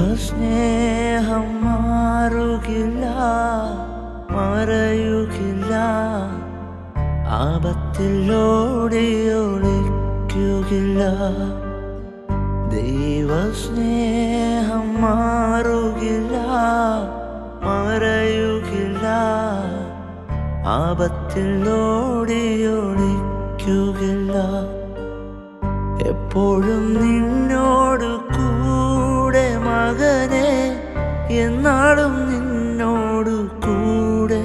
ദൈവസ്നേഹം മാറുകില്ല മറയുകില്ല ആപത്തിലോടി ഒളിക്കുകയില്ല ദൈവസ്നേഹം മാറുകില്ല മറയുകില്ല ആപത്തിലോടി ഒളിക്കുകയില്ല എപ്പോഴും നിന്നോട് മകനെ എന്നാളും നിന്നോട് കൂടെ.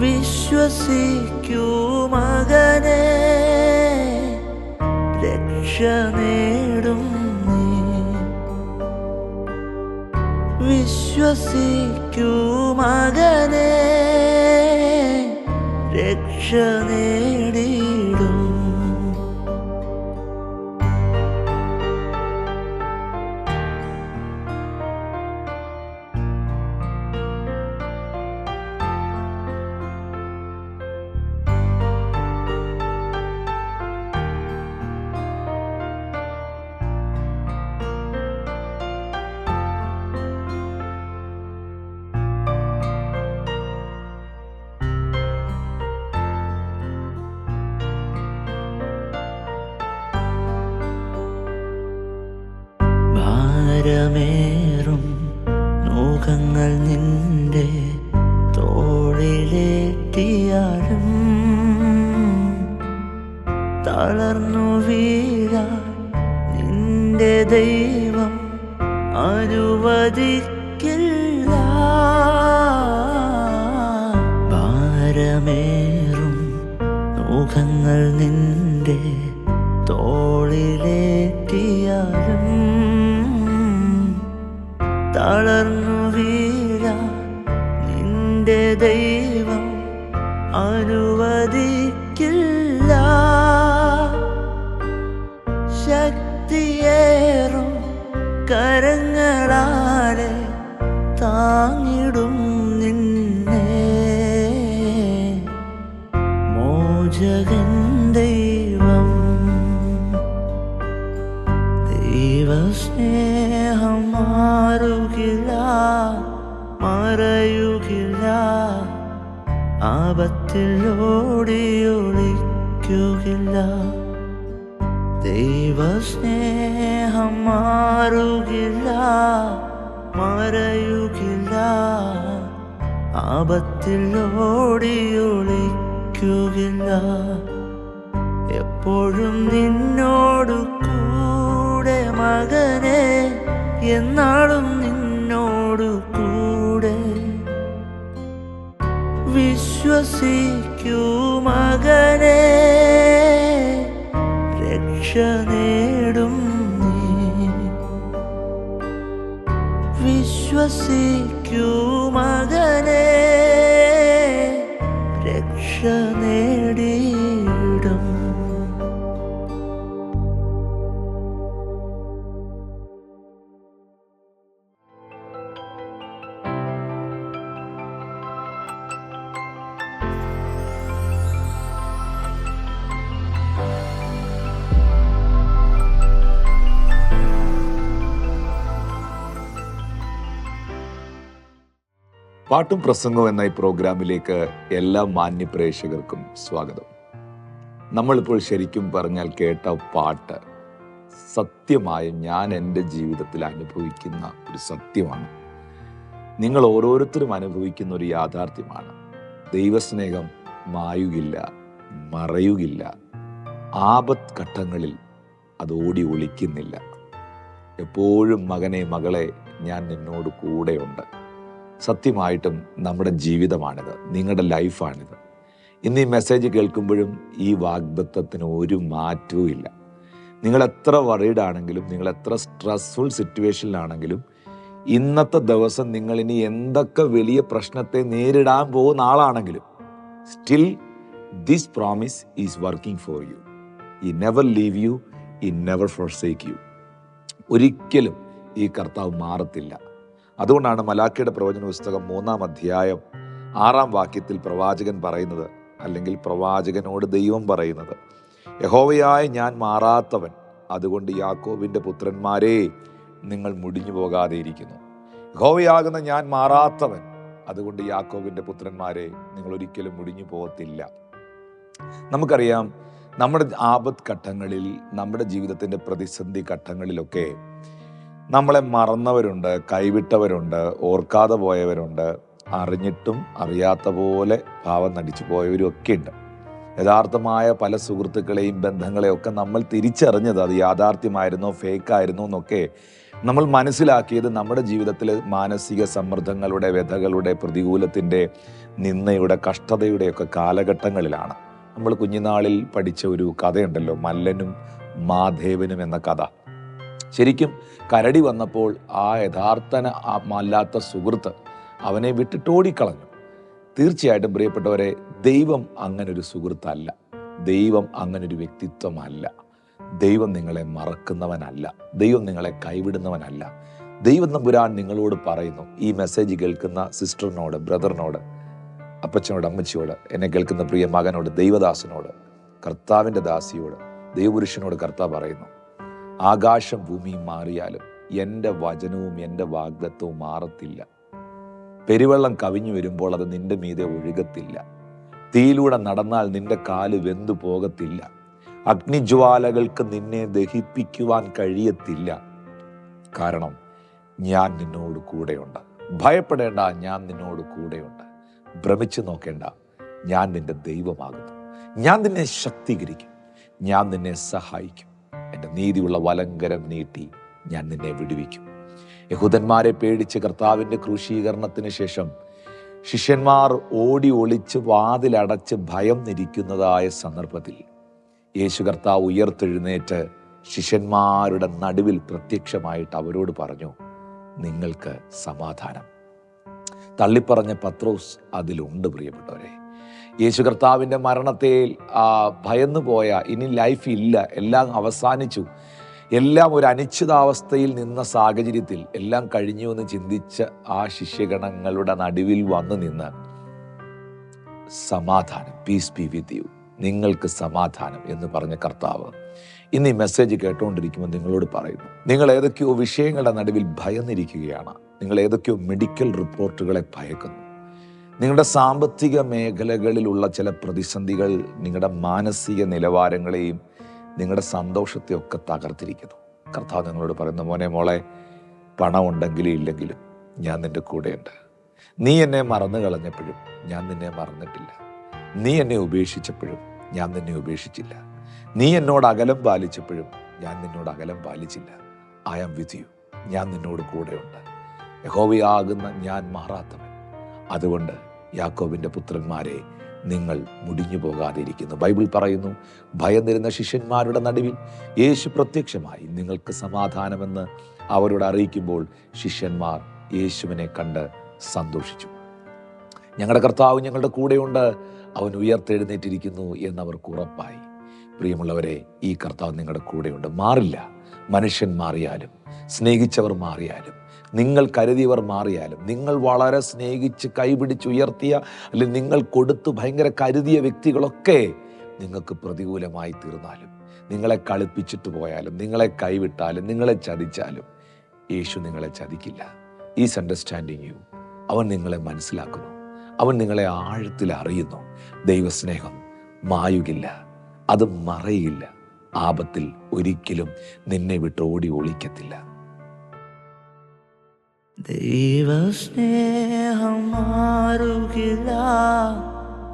വിശ്വസിക്കൂ മകനെ രക്ഷ നേടും നീ. വിശ്വസിക്കൂ മകനെ രക്ഷ നേടിയിടും ഭാരമേറും നോകങ്ങൾ നിന്റെ തോളിലേറ്റിയാലും തളർന്നു വീഴാൻ നിന്റെ ദൈവം അനുവദിക്കില്ല. ഭാരമേറും നോകങ്ങൾ നിന്റെ തോളിലേറ്റിയാലും തളർന്നു വീഴാൻ നിന്റെ ദൈവം അനുവദിക്കില്ല. ശക്തിയേറും കരങ്ങളാലെ താങ്ങിടും നിന്നെ. മോചകൻ ദൈവം ദൈവസ്നേഹം മാറുകില്ല ആപത്തിലോടി ഒളിക്കുകയില്ല. ദൈവസ്നേഹം മാറുകില്ല മറയുകില്ല. ആപത്തിലോടി ഒളിക്കുകില്ല എപ്പോഴും നിന്നോട് കൂടെ മകനെ എന്നാളും വിശ്വസിക്കൂ മകനെ രക്ഷ നേടും നീ. വിശ്വസിക്കൂ മകനെ രക്ഷ നേടിയിടും പാട്ടും പ്രസംഗവും എന്ന ഈ പ്രോഗ്രാമിലേക്ക് എല്ലാ മാന്യ പ്രേക്ഷകർക്കും സ്വാഗതം. നമ്മളിപ്പോൾ ശരിക്കും പറഞ്ഞാൽ കേട്ട പാട്ട് സത്യമായും ഞാൻ എന്റെ ജീവിതത്തിൽ അനുഭവിക്കുന്ന ഒരു സത്യമാണ്. നിങ്ങൾ ഓരോരുത്തരും അനുഭവിക്കുന്ന ഒരു യാഥാർത്ഥ്യമാണ്. ദൈവസ്നേഹം മായുകില്ല മറയുകില്ല. ആപത് ഘട്ടങ്ങളിൽ അത് ഓടി ഒളിക്കുന്നില്ല. എപ്പോഴും മകനെ മകളെ ഞാൻ നിന്നോട് കൂടെയുണ്ട്. സത്യമായിട്ടും നമ്മുടെ ജീവിതമാണിത് നിങ്ങളുടെ ലൈഫാണിത്. ഇന്ന് ഈ മെസ്സേജ് കേൾക്കുമ്പോഴും ഈ വാഗ്ദത്വത്തിന് ഒരു മാറ്റവും ഇല്ല. നിങ്ങൾ എത്ര വറീഡ് ആണെങ്കിലും നിങ്ങൾ എത്ര സ്ട്രെസ്ഫുൾ സിറ്റുവേഷനിലാണെങ്കിലും ഇന്നത്തെ ദിവസം നിങ്ങൾ ഇനി എന്തൊക്കെ വലിയ പ്രശ്നത്തെ നേരിടാൻ പോകുന്ന ആളാണെങ്കിലും still this promise is working for you he never leave you he never forsake you ഒരിക്കലും ഈ കർത്താവ് മാറത്തില്ല. അതുകൊണ്ടാണ് മലാക്കിയുടെ പ്രവചന പുസ്തകം മൂന്നാം അധ്യായം ആറാം വാക്യത്തിൽ പ്രവാചകൻ പറയുന്നത് അല്ലെങ്കിൽ പ്രവാചകനോട് ദൈവം പറയുന്നത്. യഹോവയായ ഞാൻ മാറാത്തവൻ അതുകൊണ്ട് യാക്കോബിന്റെ പുത്രന്മാരെ നിങ്ങൾ മുടിഞ്ഞു പോകാതെ ഇരിക്കുന്നു. യഹോവയാകുന്ന ഞാൻ മാറാത്തവൻ അതുകൊണ്ട് യാക്കോബിന്റെ പുത്രന്മാരെ നിങ്ങൾ ഒരിക്കലും മുടിഞ്ഞു പോകത്തില്ല. നമുക്കറിയാം നമ്മുടെ ആപത് ഘട്ടങ്ങളിൽ നമ്മുടെ ജീവിതത്തിന്റെ പ്രതിസന്ധി ഘട്ടങ്ങളിലൊക്കെ നമ്മളെ മറന്നവരുണ്ട് കൈവിട്ടവരുണ്ട് ഓർക്കാതെ പോയവരുണ്ട് അറിഞ്ഞിട്ടും അറിയാത്ത പോലെ ഭാവം നടിച്ചു പോയവരും ഒക്കെ ഉണ്ട്. യഥാർത്ഥമായ പല സുഹൃത്തുക്കളെയും ബന്ധങ്ങളെയും ഒക്കെ നമ്മൾ തിരിച്ചറിഞ്ഞത് അത് യാഥാർത്ഥ്യമായിരുന്നോ ഫേക്കായിരുന്നോ എന്നൊക്കെ നമ്മൾ മനസ്സിലാക്കിയത് നമ്മുടെ ജീവിതത്തിലെ മാനസിക സമ്മർദ്ദങ്ങളുടെ വ്യഥകളുടെ പ്രതികൂലത്തിന്റെ നിന്നയുടെ കഷ്ടതയുടെയൊക്കെ കാലഘട്ടങ്ങളിലാണ്. നമ്മൾ കുഞ്ഞുനാളിൽ പഠിച്ച ഒരു കഥയുണ്ടല്ലോ മല്ലനും മാധേവനും എന്ന കഥ. ശരിക്കും കരടി വന്നപ്പോൾ ആ യഥാർത്ഥന അല്ലാത്ത സുഹൃത്ത് അവനെ വിട്ടിട്ടോടിക്കളഞ്ഞു. തീർച്ചയായിട്ടും പ്രിയപ്പെട്ടവരെ ദൈവം അങ്ങനൊരു സുഹൃത്തല്ല. ദൈവം അങ്ങനൊരു വ്യക്തിത്വമല്ല. ദൈവം നിങ്ങളെ മറക്കുന്നവനല്ല. ദൈവം നിങ്ങളെ കൈവിടുന്നവനല്ല. ദൈവം നമ്പുരാൻ നിങ്ങളോട് പറയുന്നു ഈ മെസ്സേജ് കേൾക്കുന്ന സിസ്റ്ററിനോട് ബ്രദറിനോട് അപ്പച്ചനോട് അമ്മച്ചിയോട് എന്നെ കേൾക്കുന്ന പ്രിയ മകനോട് ദൈവദാസനോട് കർത്താവിന്റെ ദാസിയോട് ദൈവപുരുഷനോട് കർത്താവ് പറയുന്നു ആകാശം ഭൂമിയും മാറിയാലും എന്റെ വചനവും എന്റെ വാഗ്ദത്വവും മാറത്തില്ല. പെരുവെള്ളം കവിഞ്ഞു വരുമ്പോൾ അത് നിന്റെ മീതെ ഒഴുകത്തില്ല. തീയിലൂടെ നടന്നാൽ നിന്റെ കാൽ വെന്തു പോകത്തില്ല. അഗ്നിജ്വാലകൾക്ക് നിന്നെ ദഹിപ്പിക്കുവാൻ കഴിയത്തില്ല. കാരണം ഞാൻ നിന്നോട് കൂടെയുണ്ട്. ഭയപ്പെടേണ്ട ഞാൻ നിന്നോട് കൂടെയുണ്ട്. ഭ്രമിച്ചു നോക്കേണ്ട ഞാൻ നിന്റെ ദൈവമാകുന്നു. ഞാൻ നിന്നെ ശക്തീകരിക്കും. ഞാൻ നിന്നെ സഹായിക്കും. എന്റെ നീതിയുള്ള വലങ്കരം നീട്ടി ഞാൻ നിന്നെ വിടുവിക്കും. യഹൂദന്മാരെ പേടിച്ച് കർത്താവിന്റെ ക്രൂശീകരണത്തിന് ശേഷം ശിഷ്യന്മാർ ഓടി ഒളിച്ച് വാതിലടച്ച് ഭയം നിരിക്കുന്നതായ സന്ദർഭത്തിൽ യേശു കർത്താവ് ഉയർത്തെഴുന്നേറ്റ് ശിഷ്യന്മാരുടെ നടുവിൽ പ്രത്യക്ഷമായിട്ട് അവരോട് പറഞ്ഞു നിങ്ങൾക്ക് സമാധാനം. തള്ളിപ്പറഞ്ഞ പത്രോസ് അതിലുണ്ട് പ്രിയപ്പെട്ടവരെ. യേശു കർത്താവിന്റെ മരണത്തെ ഭയന്നു പോയ ഇനി ലൈഫ് ഇല്ല എല്ലാം അവസാനിച്ചു. എല്ലാം ഒരു അനിശ്ചിതാവസ്ഥയിൽ നിന്ന സാഹചര്യത്തിൽ എല്ലാം കഴിഞ്ഞു എന്ന് ചിന്തിച്ച ആ ശിഷ്യഗണങ്ങളുടെ നടുവിൽ വന്നു നിന്ന് സമാധാനം. പീസ് ബി വിത്ത് യു നിങ്ങൾക്ക് സമാധാനം എന്ന് പറഞ്ഞ കർത്താവ് ഇന്ന് ഈ മെസ്സേജ് കേട്ടുകൊണ്ടിരിക്കുമ്പോൾ നിങ്ങളോട് പറയുന്നു. നിങ്ങൾ ഏതൊക്കെയോ വിഷയങ്ങളുടെ നടുവിൽ ഭയന്നിരിക്കുകയാണ്. നിങ്ങൾ ഏതൊക്കെയോ മെഡിക്കൽ റിപ്പോർട്ടുകളെ ഭയക്കുന്നു. നിങ്ങളുടെ സാമ്പത്തിക മേഖലകളിലുള്ള ചില പ്രതിസന്ധികൾ നിങ്ങളുടെ മാനസിക നിലവാരങ്ങളെയും നിങ്ങളുടെ സന്തോഷത്തെയൊക്കെ തകർത്തിരിക്കുന്നു. കർത്താവ് നിങ്ങളോട് പറയുന്നു മോനെ മോളെ പണമുണ്ടെങ്കിലും ഇല്ലെങ്കിലും ഞാൻ നിന്റെ കൂടെയുണ്ട്. നീ എന്നെ മറന്നു കളഞ്ഞപ്പോഴും ഞാൻ നിന്നെ മറന്നിട്ടില്ല. നീ എന്നെ ഉപേക്ഷിച്ചപ്പോഴും ഞാൻ നിന്നെ ഉപേക്ഷിച്ചില്ല. നീ എന്നോട് അകലം പാലിച്ചപ്പോഴും ഞാൻ നിന്നോട് അകലം പാലിച്ചില്ല. ഐ ആം വിത്ത് യു ഞാൻ നിന്നോട് കൂടെയുണ്ട്. യഹോവയാകുന്ന ഞാൻ മാറാത്തവൻ. അതുകൊണ്ട് യാക്കോബിന്റെ പുത്രന്മാരെ നിങ്ങൾ മുടിഞ്ഞു പോകാതിരിക്കുന്നു. ബൈബിൾ പറയുന്നു ഭയന്നിരുന്ന ശിഷ്യന്മാരുടെ നടുവിൽ യേശു പ്രത്യക്ഷമായി. നിങ്ങൾക്ക് സമാധാനമെന്ന് അവരോട് അറിയിക്കുമ്പോൾ ശിഷ്യന്മാർ യേശുവിനെ കണ്ട് സന്തോഷിച്ചു. ഞങ്ങളുടെ കർത്താവ് ഞങ്ങളുടെ കൂടെയുണ്ട്. അവൻ ഉയർത്തെഴുന്നേറ്റിരിക്കുന്നു എന്നവർക്ക് ഉറപ്പായി. പ്രിയമുള്ളവരെ ഈ കർത്താവ് നിങ്ങളുടെ കൂടെയുണ്ട്. മാറില്ല. മനുഷ്യൻ മാറിയാലും സ്നേഹിച്ചവർ മാറിയാലും നിങ്ങൾ കരുതിയവർ മാറിയാലും നിങ്ങൾ വളരെ സ്നേഹിച്ച് കൈപിടിച്ച് ഉയർത്തിയ അല്ലെങ്കിൽ നിങ്ങൾ കൊടുത്ത് ഭയങ്കര കരുതിയ വ്യക്തികളൊക്കെ നിങ്ങൾക്ക് പ്രതികൂലമായി തീർന്നാലും നിങ്ങളെ കളിപ്പിച്ചിട്ട് പോയാലും നിങ്ങളെ കൈവിട്ടാലും നിങ്ങളെ ചതിച്ചാലും യേശു നിങ്ങളെ ചതിക്കില്ല. ഈസ് അണ്ടർസ്റ്റാൻഡിങ് യു അവൻ നിങ്ങളെ മനസ്സിലാക്കുന്നു. അവൻ നിങ്ങളെ ആഴത്തിൽ അറിയുന്നു. ദൈവസ്നേഹം മായുകില്ല. അത് മറയില്ല. ആപത്തിൽ ഒരിക്കലും നിന്നെ വിട്ട് ഓടി ഒളിക്കത്തില്ല. ദൈവസ്നേഹം മാറുകില്ല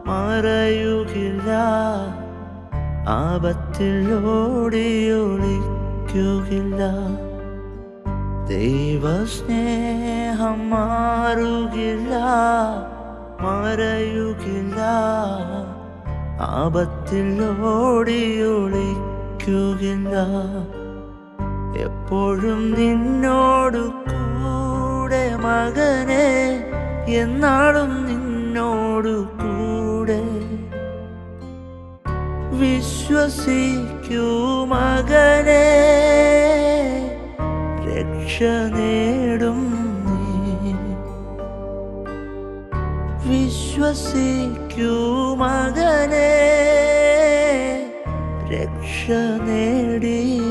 മറയുകില്ല. ആപത്തിൽ ഓടിയൊളിക്കുകയില്ല ദൈവസ്നേഹം മാറുകില്ല മറയുകില്ല. ആപത്തിൽ ഓടിയൊളിക്കുകയില്ല എപ്പോഴും നിന്നോടു മകനെ എന്നാളും നിന്നോടു കൂടെ വിശ്വസിക്കൂ മകനെ. രക്ഷ നേടും നീ. വിശ്വസിക്കൂ മകനെ. രക്ഷ നേടിയിടും